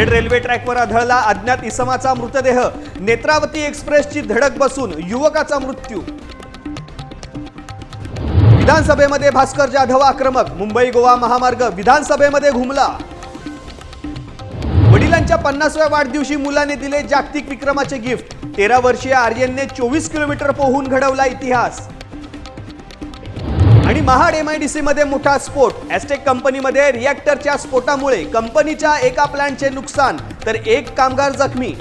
Khed railway ट्रॅकवर आढळला अज्ञात इसमाचा मृतदेह. नेत्रावती एक्सप्रेसची धडक बसून युवकाचा मृत्यू. विधानसभेमध्ये भास्कर जाधव आक्रमक. मुंबई गोवा महामार्ग विधानसभेमध्ये घुमला. वडिलांच्या पन्नासव्या वाढदिवशी मुलाने दिले जागतिक विक्रमाचे गिफ्ट. तेरा वर्षीय आर्यनने चोवीस किलोमीटर पोहून घडवला इतिहास. आणि महाड एम आय डी मध्ये मोठा स्फोट. ॲस्टेक कंपनीमध्ये रिॲक्टरच्या स्फोटामुळे कंपनीच्या एका प्लांटचे नुकसान तर एक कामगार जखमी.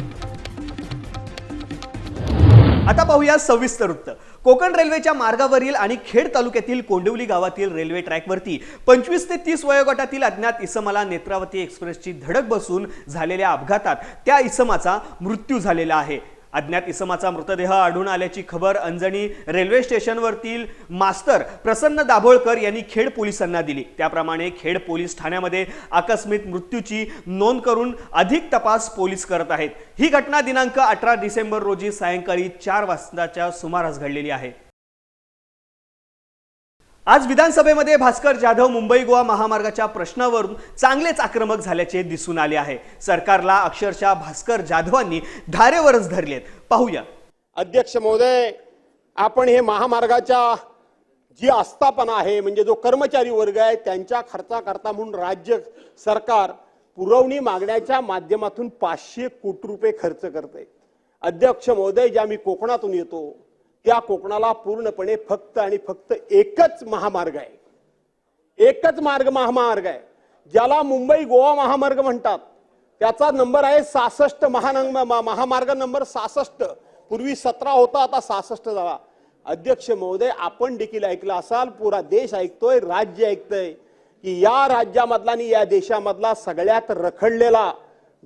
आता पाहूया सविस्तर वृत्त. कोकण रेल्वेच्या मार्गावरील आणि खेड तालुक्यातील कोंडिवली गावातील रेल्वे ट्रॅकवरती पंचवीस ते तीस वयोगटातील अज्ञात इसमाला नेत्रावती एक्सप्रेसची धडक बसून झालेल्या अपघातात त्या इसमाचा मृत्यू झालेला आहे. अज्ञात इसमाचा मृतदेह आढळून आल्याची खबर अंजणी रेल्वे स्टेशनवरतील मास्तर प्रसन्न दाभोळकर यांनी खेड पोलिसांना दिली. त्याप्रमाणे खेड पोलीस ठाण्यामध्ये आकस्मिक मृत्यूची नोंद करून अधिक तपास पोलीस करत आहेत. ही घटना दिनांक अठरा डिसेंबर रोजी सायंकाळी चार वाजताच्या सुमारास घडलेली आहे. आज विधानसभेमध्ये भास्कर जाधव मुंबई गोवा महामार्गाच्या प्रश्नावरून चांगलेच आक्रमक झाल्याचे दिसून आले आहे. सरकारला अक्षरशः भास्कर जाधवांनी धारेवरच धरलेत. पाहूया. अध्यक्ष महोदय आपण हे महामार्गाच्या जी आस्थापना आहे म्हणजे जो कर्मचारी वर्ग आहे त्यांच्या खर्चाकरता म्हणून राज्य सरकार पुरवणी मागण्याच्या माध्यमातून पाचशे कोटी रुपये खर्च करते अध्यक्ष महोदय ज्या मी कोकणातून येतो त्या कोकणाला पूर्णपणे फक्त आणि फक्त एकच महामार्ग आहे. एकच मार्ग महामार्ग आहे. ज्याला मुंबई गोवा महामार्ग म्हणतात. त्याचा नंबर आहे सहासष्ट महानंग महामार्ग नंबर सासष्ट पूर्वी सतरा होता आता सहासष्ट झाला. अध्यक्ष महोदय आपण देखील ऐकलं असाल पुरा देश ऐकतोय राज्य ऐकतोय की या राज्यामधला आणि या देशामधला सगळ्यात रखडलेला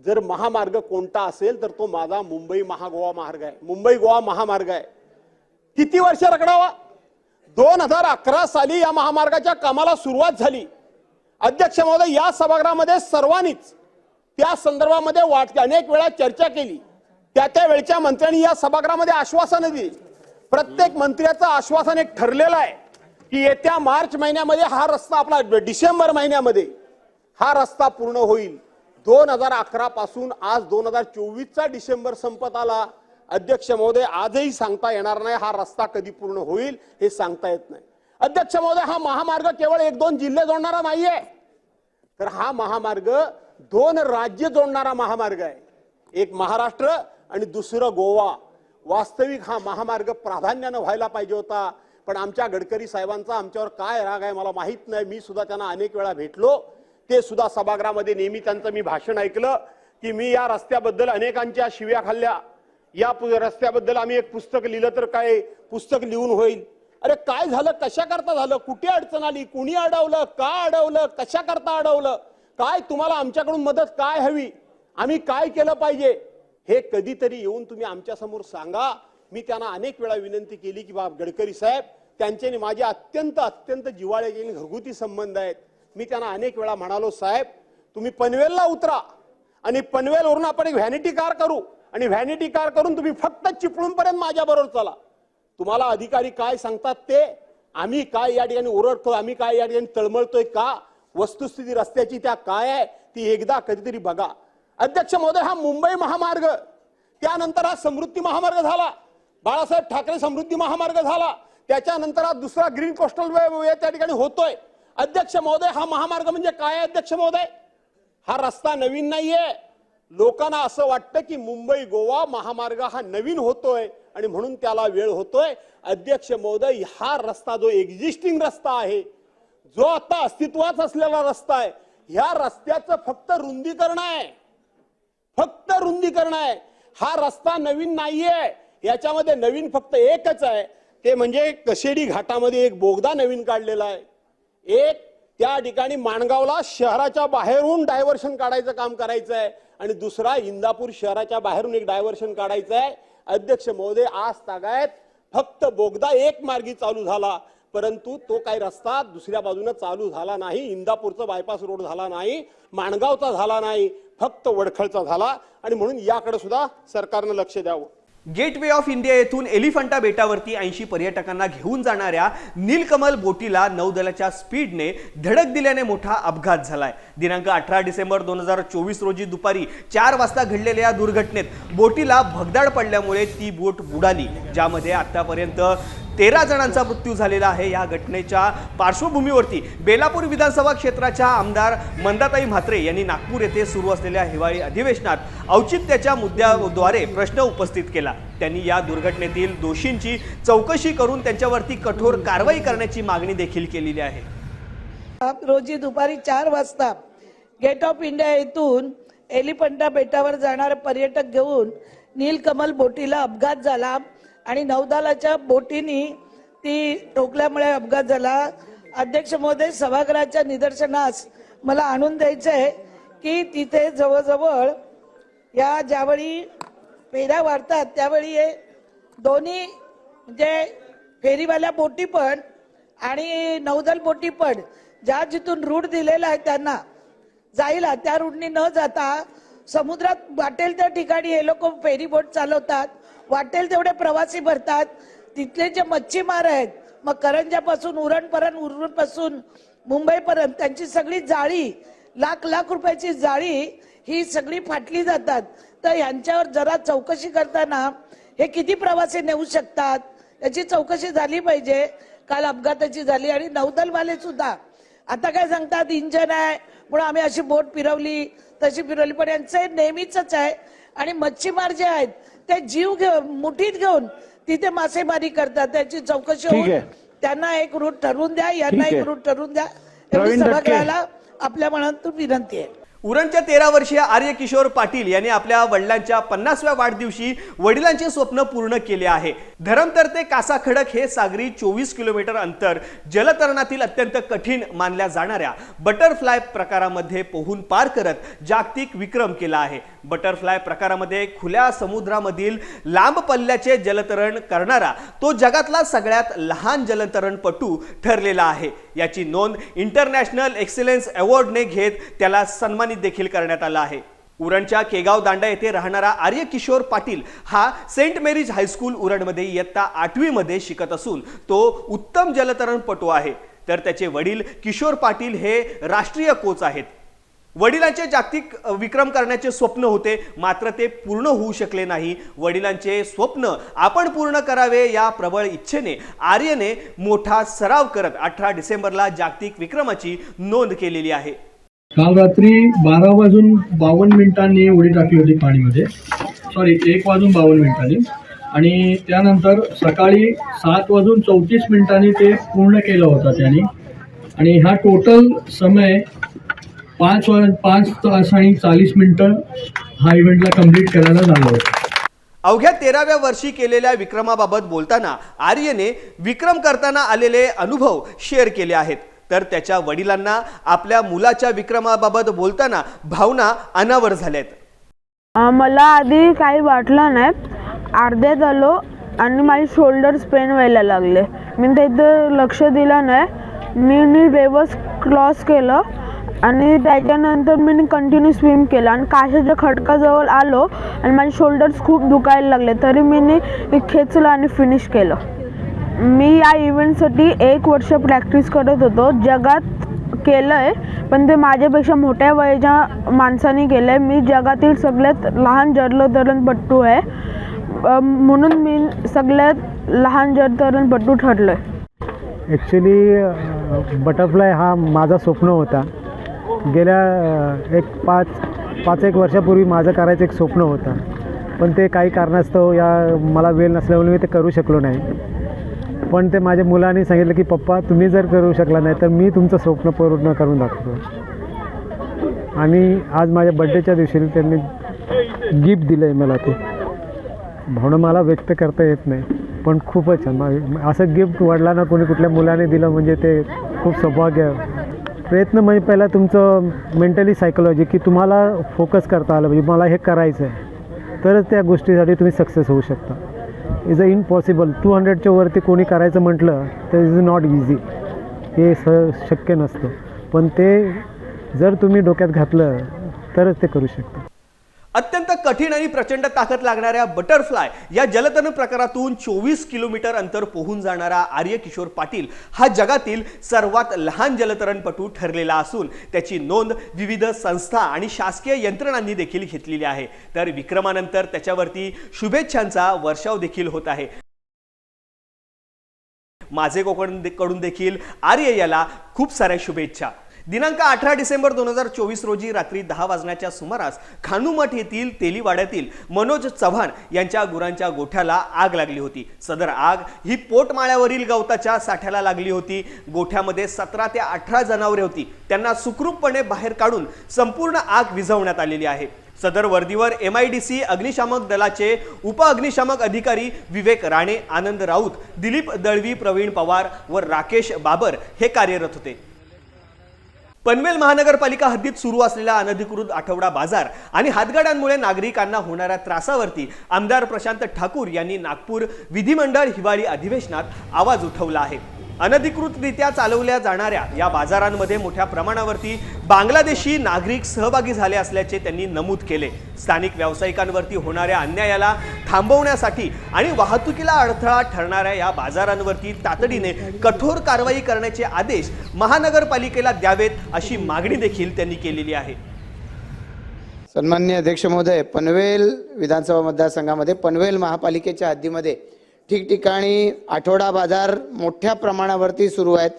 जर महामार्ग कोणता असेल तर तो माझा मुंबई महागोवा मार्ग आहे. मुंबई गोवा महामार्ग आहे. किती वर्ष रखडावा दोन हजार अकरा साली या महामार्गाच्या कामाला सुरुवात झाली. अध्यक्ष महोदय या सभागृहामध्ये सर्वांनीच त्या संदर्भामध्ये वाट अनेक वेळा चर्चा केली. त्या त्या वेळच्या मंत्र्यांनी या सभागृहामध्ये आश्वासनं दिली. प्रत्येक मंत्र्याचं आश्वासन एक ठरलेलं आहे की येत्या मार्च महिन्यामध्ये हा रस्ता आपला डिसेंबर महिन्यामध्ये हा रस्ता पूर्ण होईल. दोन हजार अकरा पासून आज दोन हजार चोवीसचा डिसेंबर संपत आला. अध्यक्ष महोदय आजही सांगता येणार नाही हा रस्ता कधी पूर्ण होईल हे सांगता येत नाही. अध्यक्ष महोदय हा महामार्ग केवळ एक दोन जिल्हे जोडणारा नाहीये. तर हा महामार्ग दोन राज्य जोडणारा महामार्ग आहे. एक महाराष्ट्र आणि दुसरं गोवा. वास्तविक हा महामार्ग प्राधान्यानं व्हायला पाहिजे होता. पण आमच्या गडकरी साहेबांचा आमच्यावर काय राग आहे मला माहीत नाही. मी सुद्धा त्यांना अनेक वेळा भेटलो. ते सुद्धा सभागृहामध्ये नेहमी त्यांचं मी भाषण ऐकलं की मी या रस्त्याबद्दल अनेकांच्या शिव्या खाल्ल्या. या पु- रस्त्याबद्दल आम्ही एक पुस्तक लिहिलं तर काय? पुस्तक लिहून होईल. अरे काय झालं? कशा करता झालं? कुठे अडचण आली? कुणी अडवलं? का अडवलं? कशा करता अडवलं? काय तुम्हाला आमच्याकडून मदत काय हवी? आम्ही काय केलं पाहिजे? हे कधीतरी येऊन तुम्ही आमच्यासमोर सांगा. मी त्यांना अनेक वेळा विनंती केली की बाब गडकरी साहेब त्यांचे माझे अत्यंत अत्यंत जिवाळ्याचे घरगुती संबंध आहेत. मी त्यांना अनेक वेळा म्हणालो साहेब तुम्ही पनवेलला उतरा आणि पनवेलवरून आपण एक व्हॅनिटी कार करू. आणि व्हॅनिटी कार करून तुम्ही फक्त चिपळूणपर्यंत माझ्याबरोबर माझ्या बरोबर चला. तुम्हाला अधिकारी काय सांगतात ते आम्ही काय या ठिकाणी ओरडतो आम्ही काय या ठिकाणी तळमळतोय का? वस्तुस्थिती रस्त्याची त्या काय आहे ती एकदा कधीतरी बघा. अध्यक्ष महोदय हा मुंबई महामार्ग त्यानंतर हा समृद्धी महामार्ग झाला. बाळासाहेब ठाकरे समृद्धी महामार्ग झाला. त्याच्यानंतर हा दुसरा ग्रीन कोस्टल वे त्या ठिकाणी होतोय. अध्यक्ष महोदय हा महामार्ग म्हणजे काय अध्यक्ष महोदय? हा रस्ता नवीन नाहीये. लोकांना असं वाटतं की मुंबई गोवा महामार्ग हा नवीन होतोय आणि म्हणून त्याला वेळ होतोय. अध्यक्ष महोदय हा रस्ता जो एक्झिस्टिंग रस्ता आहे जो आता अस्तित्वात असलेला रस्ता आहे ह्या रस्त्याचं फक्त रुंदीकरण आहे. फक्त रुंदीकरण आहे. हा रस्ता नवीन नाहीये. याच्यामध्ये नवीन फक्त एकच आहे. ते म्हणजे कशेडी घाटामध्ये एक बोगदा नवीन काढलेला आहे. एक त्या ठिकाणी माणगावला शहराच्या बाहेरून डायव्हर्शन काढायचं काम करायचं आहे आणि दुसरा इंदापूर शहराच्या बाहेरून एक डायव्हर्शन काढायचं आहे अध्यक्ष महोदय आज तागायत फक्त बोगदा एक मार्गी चालू झाला परंतु तो काही रस्ता दुसऱ्या बाजूने चालू झाला नाही इंदापूरचा बायपास रोड झाला नाही माणगावचा झाला नाही फक्त वडखळचा झाला आणि म्हणून याकडे सुद्धा सरकारनं लक्ष द्यावं. गेटवे ऑफ इंडिया येथून एलिफंटा बेटावरती ऐंशी पर्यटकांना घेऊन जाणाऱ्या नीलकमल बोटीला नौदलाच्या स्पीडने धडक दिल्याने मोठा अपघात झालाय. दिनांक अठरा डिसेंबर दोन हजार चोवीस रोजी दुपारी चार वाजता घडलेल्या या दुर्घटनेत बोटीला भगदाड पडल्यामुळे ती बोट बुडाली ज्यामध्ये आतापर्यंत तेरा जणांचा मृत्यू झालेला आहे या घटनेच्या पार्श्वभूमीवरती बेलापूर विधानसभा क्षेत्राच्या आमदार मंदाताई म्हात्रे यांनी नागपूर येथे सुरू असलेल्या हिवाळी अधिवेशनात औचित्याच्या मुद्द्याद्वारे प्रश्न उपस्थित केला. त्यांनी या दुर्घटनेतील दोषींची चौकशी करून त्यांच्यावरती कठोर कारवाई करण्याची मागणी देखील केलेली आहे. रोजी दुपारी चार वाजता गेट ऑफ इंडिया येथून एलिफंटा बेटावर जाणारे पर्यटक घेऊन नीलकमल बोटीला अपघात झाला. आणि नौदलाच्या बोटीनी ती टोकल्यामुळे अपघात झाला. अध्यक्ष महोदय सभागृहाच्या निदर्शनास मला आणून द्यायचं आहे की तिथे जवळजवळ या ज्यावेळी फेऱ्या वाढतात त्यावेळी हे दोन्ही म्हणजे फेरीवाल्या बोटी पण आणि नौदल बोटी पण ज्या जिथून रूट दिलेला आहे त्यांना जायला त्या रूटनी न जाता समुद्रात वाटेल त्या ठिकाणी हे लोक फेरी बोट चालवतात. वाटेल तेवढे प्रवासी भरतात. तिथले जे मच्छीमार आहेत मग करंजापासून उरणपर्यंत उरणपासून मुंबईपर्यंत त्यांची सगळी जाळी लाख लाख रुपयाची जाळी ही सगळी फाटली जातात. तर यांच्यावर जरा चौकशी करताना हे किती प्रवासी नेऊ शकतात याची चौकशी झाली पाहिजे. काल अपघाताची झाली आणि नौदलवाले सुद्धा. आता काय सांगतात इंजन आहे म्हणून आम्ही अशी बोट फिरवली तशी फिरवली पण यांचं हे नेहमीच आहे. आणि मच्छीमार जे आहेत ते जीव घेऊन मुठीत घेऊन तिथे मासेमारी करतात त्याची चौकशी होऊन. त्यांना एक रूट ठरवून द्या यांना एक. रूट ठरवून द्या एवढी. सभागृहाला आपल्या मनातून विनंती आहे उरणच्या तेरा वर्षीय आर्य किशोर पाटील यांनी आपल्या वडिलांच्या पन्नासव्या वाढदिवशी वडिलांचे स्वप्न पूर्ण केले आहे धरमतर ते कासा खडक हे सागरी चोवीस किलोमीटर अंतर जलतरणातील अत्यंत कठीण मानल्या जाणाऱ्या बटरफ्लाय प्रकारामध्ये पोहून पार करत जागतिक विक्रम केला आहे बटरफ्लाय प्रकारामध्ये खुल्या समुद्रामधील लांब पल्ल्याचे जलतरण करणारा तो जगातला सगळ्यात लहान जलतरणपटू ठरलेला आहे. याची नोंद इंटरनॅशनल एक्सिलन्स अवॉर्डने घेत त्याला सन्मानित देखील करण्यात आला आहे. उरणच्या केगाव दांडा येथे राहणारा आर्य किशोर पाटील हा सेंट मेरीज हायस्कूल उरणमध्ये इयत्ता आठवीमध्ये शिकत असून तो उत्तम जलतरणपटू आहे. तर त्याचे वडील किशोर पाटील हे राष्ट्रीय कोच आहेत. वडिलांचे जागतिक विक्रम करण्याचे स्वप्न होते. मात्र ते पूर्ण होऊ शकले नाही. वडिलांचे स्वप्न आपण पूर्ण करावे या प्रबळ इच्छेने आर्यने मोठा सराव करत अठरा डिसेंबरला जागतिक विक्रमाची नोंद केलेली आहे. काल रात्री बारा वाजून बावन्न मिनिटांनी उडी टाकली होती पाणीमध्ये. सॉरी एक वाजून बावन्न मिनिटांनी. आणि त्यानंतर सकाळी सात वाजून चौतीस मिनिटांनी ते पूर्ण केलं होतं त्यांनी. आणि हा टोटल समय पाच पाच तास आणि चाळीस मिनिटं हा इव्हेंटला कंप्लीट करायला झालं होतं. अवघ्या तेराव्या वर्षी केलेल्या विक्रमाबाबत बोलताना आर्यने विक्रम करताना आलेले अनुभव शेअर केले आहेत. तर त्याच्या वडिलांना आपल्या मुलाच्या विक्रमाबाबत बोलताना भावना अनावर झाल्यात. मला आधी काही वाटलं नाही. अर्ध्यात आलो आणि माझे शोल्डर्स पेन व्हायला लागले. मी तिथं लक्ष दिलं नाही. मी नी रिवर्स क्रॉस केलं. आणि त्याच्यानंतर मी कंटिन्यू स्विम केलं. आणि काशाच्या खडकाजवळ आलो आणि माझे शोल्डर्स खूप दुखायला लागले. तरी मी खेचलं आणि फिनिश केलं. मी या इव्हेंटसाठी एक वर्ष प्रॅक्टिस करत होतो. जगात केलं आहे पण ते माझ्यापेक्षा मोठ्या वयाच्या माणसाने केलं आहे मी जगातील सगळ्यात लहान जलतरणपटू आहे. म्हणून मी सगळ्यात लहान जलतरणपटू ठरलो आहे ॲक्च्युली बटरफ्लाय हा माझा स्वप्न होता. गेल्या एक पाच पाच एक वर्षापूर्वी माझं करायचं एक स्वप्न होतं. पण ते काही कारणास्तव या मला वेळ नसल्यामुळे मी ते करू शकलो नाही. पण ते माझ्या मुलांनी सांगितलं की पप्पा तुम्ही जर करू शकला नाही तर मी तुमचं स्वप्न पूर्ण करून दाखवतो. आणि आज माझ्या बड्डेच्या दिवशी त्यांनी गिफ्ट दिलं आहे मला ते. भावना मला व्यक्त करता येत नाही. पण खूपच छान. मा- असं गिफ्ट वडिलांना कोणी कुठल्या मुलाने दिलं म्हणजे ते खूप सौभाग्य प्रयत्न म्हणजे पहिला तुमचं मेंटली सायकोलॉजी की तुम्हाला फोकस करता आलं म्हणजे मला हे करायचं आहे तरच त्या गोष्टीसाठी तुम्ही सक्सेस होऊ शकता. इज अ इम्पॉसिबल टू हंड्रेडच्या वरती कोणी करायचं म्हटलं तर इज नॉट इझी हे स शक्य नसतं. पण ते जर तुम्ही डोक्यात घातलं तरच ते करू शकता. अत्यंत कठीण आणि प्रचंड ताकद लागणाऱ्या बटरफ्लाय या जलतरण प्रकारातून चोवीस किलोमीटर अंतर पोहून जाणारा आर्य किशोर पाटील हा जगातील सर्वात लहान जलतरणपटू ठरलेला असून त्याची नोंद विविध संस्था आणि शासकीय यंत्रणांनी देखील घेतलेली आहे. तर विक्रमानंतर त्याच्यावरती शुभेच्छांचा वर्षाव देखील होत आहे. माझे कोकणकडून देखील आर्य याला खूप साऱ्या शुभेच्छा. दिनांक अठरा डिसेंबर दोन हजार चोवीस रोजी रात्री दहा वाजण्याच्या सुमारास खानुमठ येथील तेलीवाड्यातील मनोज चव्हाण यांच्या गुरांच्या गोठ्याला आग लागली होती. सदर आग ही पोटमाळ्यावरील गवताच्या साठ्याला लागली होती. गोठ्यामध्ये सतरा ते अठरा जनावरे होती. त्यांना सुखरूपपणे बाहेर काढून संपूर्ण आग विझवण्यात आलेली आहे. सदर वर्दीवर एम आय डी सी अग्निशामक दलाचे उप अग्निशामक अधिकारी विवेक राणे आनंद राऊत दिलीप दळवी प्रवीण पवार व राकेश बाबर हे कार्यरत होते. पनवेल महानगरपालिका हद्दीत सुरू असलेला अनधिकृत आठवडा बाजार आणि हातगाड्यांमुळे नागरिकांना होणाऱ्या त्रासावरती आमदार प्रशांत ठाकूर यांनी नागपूर विधिमंडळ हिवाळी अधिवेशनात आवाज उठवला आहे. अनधिकृतरित्या चालवल्या जाणाऱ्या या बाजारांमध्ये मोठ्या प्रमाणावरती बांगलादेशी नागरिक सहभागी झाले असल्याचे त्यांनी नमूद केले. स्थानिक व्यावसायिकांवरती होणाऱ्या अन्यायाला थांबवण्यासाठी आणि वाहतुकीला अडथळा ठरणाऱ्या या बाजारांवरती तातडीने कठोर कारवाई करण्याचे आदेश महानगरपालिकेला द्यावेत अशी मागणी देखील त्यांनी केलेली आहे. सन्मान्य अध्यक्ष महोदय पनवेल विधानसभा मतदारसंघामध्ये पनवेल महापालिकेच्या हद्दीमध्ये ठिकठिकाणी आठवडा बाजार मोठ्या प्रमाणावरती सुरू आहेत.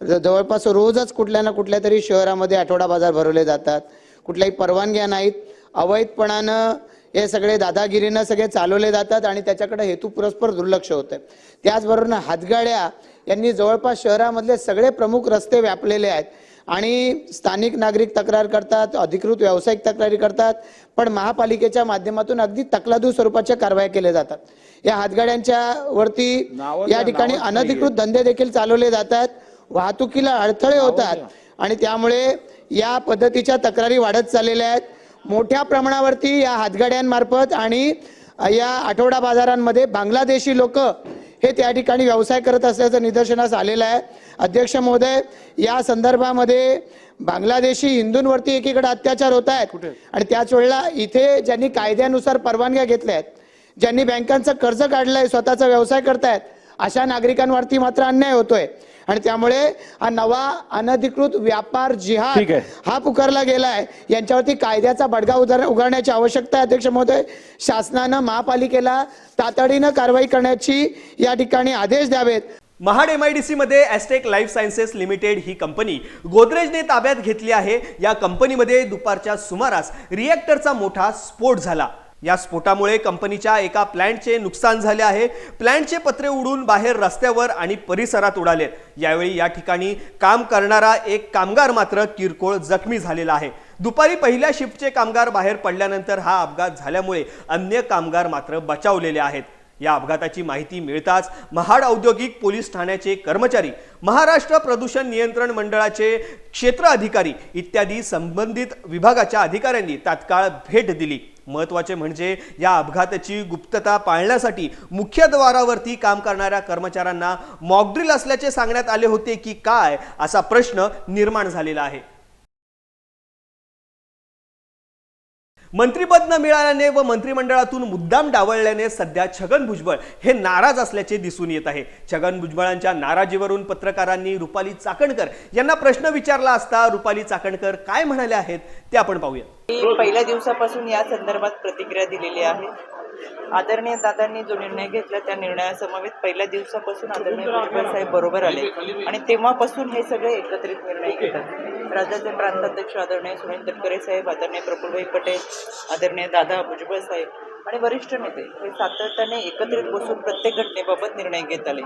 जवळपास रोजच कुठल्या ना कुठल्या तरी शहरामध्ये आठवडा बाजार भरवले जातात. कुठल्याही परवानग्या नाहीत. अवैधपणानं हे सगळे दादागिरीनं सगळे चालवले जातात आणि त्याच्याकडे हेतू पुरस्पर दुर्लक्ष होतं त्याचबरोबर हातगाड्या यांनी जवळपास शहरामधले सगळे प्रमुख रस्ते व्यापलेले आहेत. आणि स्थानिक नागरिक तक्रार करतात अधिकृत व्यावसायिक तक्रारी करतात पण महापालिकेच्या माध्यमातून अगदी तकलादू स्वरूपाच्या कारवाया केल्या जातात. या हातगाड्यांच्या वरती या ठिकाणी अनधिकृत धंदे देखील चालवले जातात. वाहतुकीला अडथळे होतात आणि त्यामुळे या पद्धतीच्या तक्रारी वाढत चाललेल्या आहेत. मोठ्या प्रमाणावरती या हातगाड्यांमार्फत आणि या आठवडा बाजारांमध्ये बांगलादेशी लोक हे त्या ठिकाणी व्यवसाय करत असल्याचं निदर्शनास आलेलं आहे. अध्यक्ष महोदय या संदर्भामध्ये बांगलादेशी हिंदूंवरती एकीकडे अत्याचार होत आहेत. आणि त्याच वेळेला इथे ज्यांनी कायद्यानुसार परवानग्या घेतल्या आहेत ज्यांनी बँकांचं कर्ज काढलंय स्वतःचा व्यवसाय करतायत अशा नागरिकांवरती मात्र अन्याय होतोय. आणि त्यामुळे हा नवा अनधिकृत व्यापार जिहाद हा पुकारला गेलाय. यांच्यावरती कायद्याचा बडगा उदार उगारण्याची आवश्यकता आहे अध्यक्ष महोदय. शासनानं महापालिकेला तातडीनं कारवाई करण्याची या ठिकाणी आदेश द्यावेत. महाड एम आय डी सीमध्ये ॲस्टेक लाईफ सायन्सेस लिमिटेड ही कंपनी गोदरेजने ताब्यात घेतली आहे. या कंपनीमध्ये दुपारच्या सुमारास रिएक्टरचा मोठा स्फोट झाला. या स्फोटामुळे कंपनीच्या एका प्लॅन्टचे नुकसान झाले आहे. प्लॅन्टचे पत्रे उडून बाहेर रस्त्यावर आणि परिसरात उडाले यावेळी या ठिकाणी काम करणारा एक कामगार मात्र किरकोळ जखमी झालेला आहे. दुपारी पहिल्या शिफ्टचे कामगार बाहेर पडल्यानंतर हा अपघात झाल्यामुळे अन्य कामगार मात्र बचावलेले आहेत. या अपघाताची माहिती मिळताच महाड औद्योगिक पोलीस ठाण्याचे कर्मचारी महाराष्ट्र प्रदूषण नियंत्रण मंडळाचे क्षेत्र अधिकारी इत्यादी संबंधित विभागाच्या अधिकाऱ्यांनी तात्काळ भेट दिली. महत्त्वाचे म्हणजे या अपघाताची गुप्तता पाळण्यासाठी मुख्यद्वारावरती काम करणाऱ्या कर्मचाऱ्यांना मॉकड्रिल असल्याचे सांगण्यात आले होते की काय असा प्रश्न निर्माण झालेला आहे. मंत्रीपद न मिळाल्याने व मंत्रिमंडळातून मुद्दाम डावळल्याने सध्या छगन भुजबळ हे नाराज असल्याचे दिसून येत आहे. छगन भुजबळांच्या नाराजीवरून पत्रकारांनी रुपाली चाकणकर यांना प्रश्न विचारला असता रुपाली चाकणकर काय म्हणाले आहेत ते आपण पाहूया. पहिल्या दिवसापासून या संदर्भात प्रतिक्रिया दिलेली आहे. आदरणीय दादांनी जो निर्णय घेतला त्या निर्णयासमवेत पहिल्या दिवसापासून आदरणीय भुजबळ साहेब बरोबर आले. आणि तेव्हापासून हे सगळे एकत्रित निर्णय घेतात. राज्याचे प्रांताध्यक्ष आदरणीय सुनील तटकरे साहेब आदरणीय प्रफुलभाई पटेल आदरणीय दादा भुजबळ साहेब आणि वरिष्ठ नेते हे सातत्याने एकत्रित बसून प्रत्येक घटनेबाबत निर्णय घेत आले.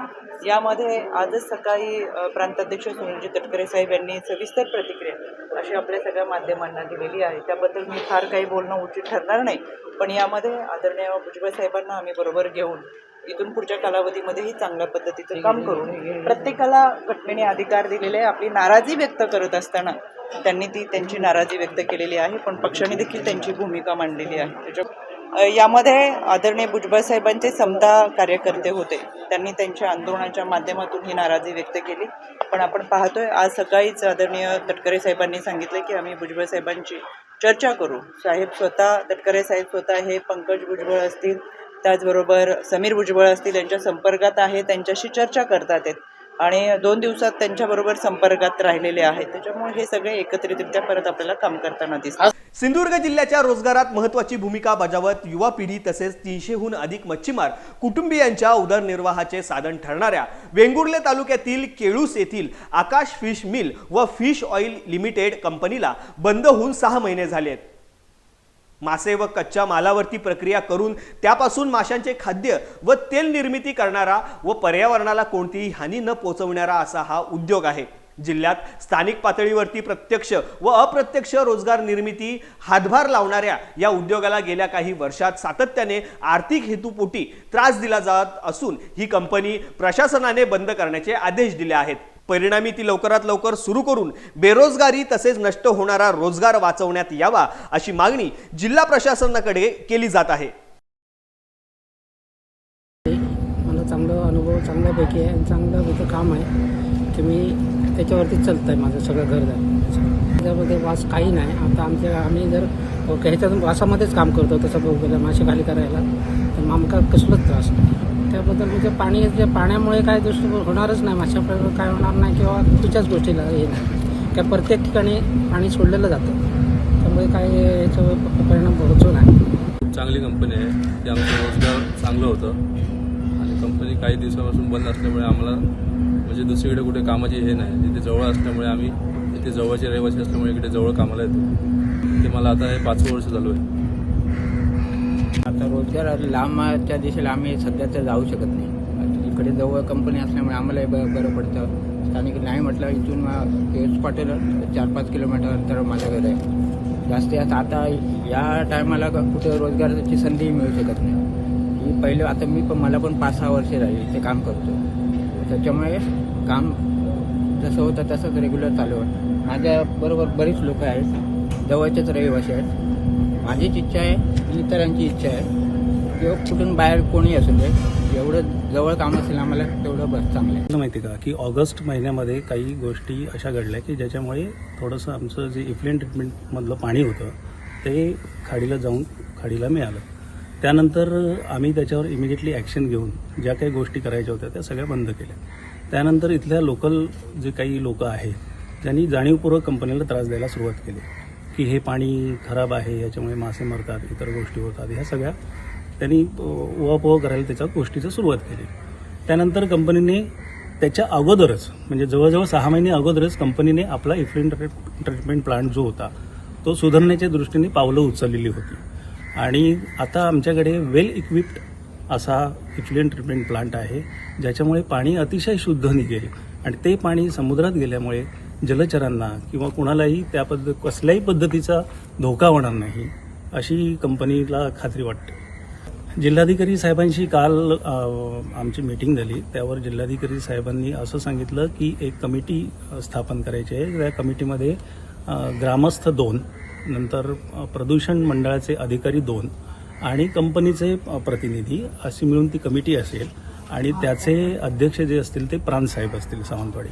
यामध्ये आजच सकाळी प्रांताध्यक्ष सुनीलजी तटकरे साहेब यांनी सविस्तर प्रतिक्रिया अशी आपल्या सगळ्या माध्यमांना दिलेली आहे. त्याबद्दल मी फार काही बोलणं उचित ठरणार नाही पण यामध्ये आदरणीय भुजबळ साहेबांना आम्ही बरोबर घेऊन इथून पुढच्या कालावधीमध्येही चांगल्या पद्धतीचं काम करू प्रत्येकाला घटनेने अधिकार दिलेले आहे आपली नाराजी व्यक्त करत असताना त्यांनी ती त्यांची नाराजी व्यक्त केलेली आहे पण पक्षाने देखील त्यांची भूमिका मांडलेली आहे. त्याच्या यामध्ये आदरणीय भुजबळ साहेबांचे समता कार्यकर्ते होते. त्यांनी त्यांच्या आंदोलनाच्या माध्यमातून ही नाराजी व्यक्त केली. पण आपण पाहतोय आज सकाळीच आदरणीय तटकरे साहेबांनी सांगितलं की आम्ही भुजबळ साहेबांची चर्चा करू. साहेब स्वतः तटकरे साहेब स्वतः हे पंकज भुजबळ असतील त्याचबरोबर समीर भुजबळ असतील यांच्या संपर्कात आहे त्यांच्याशी चर्चा करतात आहेत. आणि दोन दिवसात त्यांच्याबरोबर संपर्कात राहिलेले आहेत. त्याच्यामुळे हे सगळे एकत्रितरित्या परत आपल्याला काम करताना दिसतात. सिंधुदुर्ग जिल्ह्याच्या रोजगारात महत्वाची भूमिका बजावत युवा पिढी तसेच तीनशेहून अधिक मच्छीमार कुटुंबियांच्या उदरनिर्वाहाचे साधन ठरणाऱ्या वेंगुर्ले तालुक्यातील केळूस येथील आकाश फिश मिल व फिश ऑइल लिमिटेड कंपनीला बंद होऊन सहा महिने झाले आहेत मासे व कच्च्या मालावरती प्रक्रिया करून त्यापासून माशांचे खाद्य व तेल निर्मिती करणारा व पर्यावरणाला कोणतीही हानी न पोचवणारा असा हा उद्योग आहे. जिल्ह्यात स्थानिक पातळीवरती प्रत्यक्ष व अप्रत्यक्ष रोजगार निर्मिती हातभार लावणाऱ्या या उद्योगाला गेल्या काही वर्षात सातत्याने आर्थिक हेतूपोटी त्रास दिला जात असून ही कंपनी प्रशासनाने बंद करण्याचे आदेश दिले आहेत. परिणामी ती लवकरात लवकर सुरू करून बेरोजगारी तसेच नष्ट होणारा रोजगार वाचवण्यात यावा अशी मागणी जिल्हा प्रशासनाकडे केली जात आहे. मला चांगला अनुभव चांगल्यापैकी आहे आणि चांगल्यापैकी काम आहे की मी त्याच्यावरती चालतं आहे माझं सगळं घर त्याच्यामध्ये वास काही नाही. आता आमच्या आम्ही जर ह्याच्यातून वासामध्येच काम करतो तसं बघू मासे खाली करायला तर आमका कसलंच त्रास नाही. त्याबद्दल म्हणजे पाणी जे पाण्यामुळे काय दुष्ट होणारच नाही माशा काय होणार नाही किंवा तुझ्याच गोष्टीला हे नाही. काय प्रत्येक ठिकाणी पाणी सोडलेलं जातं. त्यामुळे काय याच्यावर परिणाम पोहोचू नाही. खूप चांगली कंपनी आहे. ती आमचं रोजगार चांगलं होतं. आणि कंपनी काही दिवसापासून बंद असल्यामुळे आम्हाला म्हणजे दुसरीकडे कुठे कामाची हे नाही. तिथे जवळ असल्यामुळे आम्ही इथे जवळचे रहिवासी असल्यामुळे इकडे जवळ कामाला येतो. ते मला आता हे पाचवं वर्ष चालू आहे. आता रोजगार लांबच्या दिशेला आम्ही सध्या तर जाऊ शकत नाही. इकडे जवळ कंपनी असल्यामुळे आम्हालाही ब बरं पडतं. स्थानिक नाही म्हटलं इथून केस पाटील चार पाच किलोमीटर अंतर माझं घर आहे. जास्तीत जास्त आता या टायमाला कुठे रोजगाराची संधीही मिळू शकत नाही. ही पहिले आता मी पण मला पण पाच सहा वर्षे राहिली इथे काम करतो. त्याच्यामुळे काम जसं होतं तसंच रेग्युलर चालू आहे माझ्याबरोबर बरीच लोक आहेत. जवळचेच रहिवासी आहेत. माझीच इच्छा आहे इतरांची इच्छा आहे. किंवा कुठून बाहेर कोणी असू दे एवढं जवळ काम असेल आम्हाला तेवढं बस चांगलं आहे. माहिती आहे का की ऑगस्ट महिन्यामध्ये काही गोष्टी अशा घडल्या की ज्याच्यामुळे थोडंसं आमचं जे इफ्लेन ट्रीटमेंटमधलं पाणी होतं ते खाडीला जाऊन खाडीला मिळालं. त्यानंतर आम्ही त्याच्यावर इमिजिएटली ॲक्शन घेऊन ज्या काही गोष्टी करायच्या होत्या त्या सगळ्या बंद केल्या. त्यानंतर इथल्या लोकल जे काही लोकं आहेत त्यांनी जाणीवपूर्वक कंपनीला त्रास द्यायला सुरुवात केली. की हे पाणी खराब आहे याच्यामुळे मासे मरतात इतर गोष्टी होतात ह्या सगळ्या त्यांनी उहापोह करायला त्याच्या गोष्टीचं सुरुवात केली. त्यानंतर कंपनीने त्याच्या अगोदरच म्हणजे जवळजवळ सहा महिने अगोदरच कंपनीने आपला इफ्लिन ट्रीटमेंट प्लांट जो होता तो सुधारण्याच्या दृष्टीने पावलं उचललेली होती. आणि आता आमच्याकडे वेल इक्विप्ड असा इफ्लिन ट्रीटमेंट प्लांट आहे ज्याच्यामुळे पाणी अतिशय शुद्ध निघेल. आणि ते पाणी समुद्रात गेल्यामुळे जलचरांना किंवा कुणालाही त्या पद्धत कसल्याही पद्धतीचा धोका होणार नाही अशी कंपनीला खात्री वाटते. जिल्हाधिकारी साहेबांशी काल आमची मीटिंग झाली. त्यावर जिल्हाधिकारी साहेबांनी असं सांगितलं की एक कमिटी स्थापन करायची आहे. त्या कमिटीमध्ये ग्रामस्थ दोन नंतर प्रदूषण मंडळाचे अधिकारी दोन आणि कंपनीचे प्रतिनिधी अशी मिळून ती कमिटी असेल आणि त्याचे अध्यक्ष जे असतील ते प्रांतसाहेब असतील सावंतवाडी.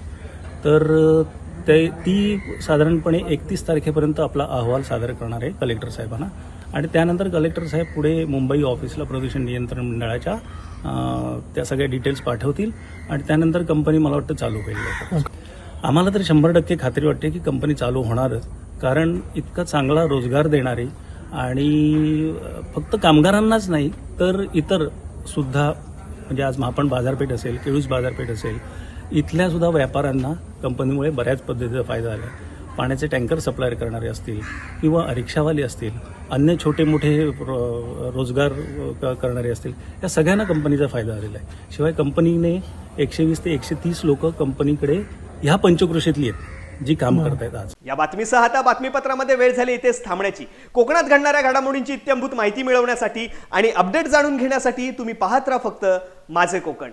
तर ते ती साधारणपणे एकतीस तारखेपर्यंत आपला अहवाल सादर करणार आहे कलेक्टर साहेबांना. आणि त्यानंतर कलेक्टर साहेब पुढे मुंबई ऑफिसला प्रदूषण नियंत्रण मंडळाच्या त्या सगळ्या डिटेल्स पाठवतील. आणि त्यानंतर कंपनी मला वाटतं चालू होईल. आम्हाला तर शंभर टक्के खात्री वाटते की कंपनी चालू होणारच. कारण इतका चांगला रोजगार देणारी आणि फक्त कामगारांनाच नाही तर इतर सुद्धा म्हणजे आज महापण बाजारपेठ असेल केळूस बाजारपेठ असेल इथल्या सुद्धा व्यापाऱ्यांना कंपनीमुळे बऱ्याच पद्धतीचा फायदा झाला. आहे पाण्याचे टँकर सप्लायर करणारे असतील किंवा रिक्षावाले असतील अन्य छोटे मोठे रोजगार क- करणारे असतील या सगळ्यांना कंपनीचा फायदा झालेला आहे. शिवाय कंपनीने एकशे वीस ते एकशे तीस लोक कंपनीकडे ह्या पंचकृषीतली आहेत जी काम करतायत आज. या बातमीसह आता बातमीपत्रामध्ये वेळ झाली इथेच थांबण्याची. कोकणात घडणाऱ्या घडामोडींची इत्यंभूत माहिती मिळवण्यासाठी आणि अपडेट जाणून घेण्यासाठी तुम्ही पाहत राहा फक्त माझे कोकण.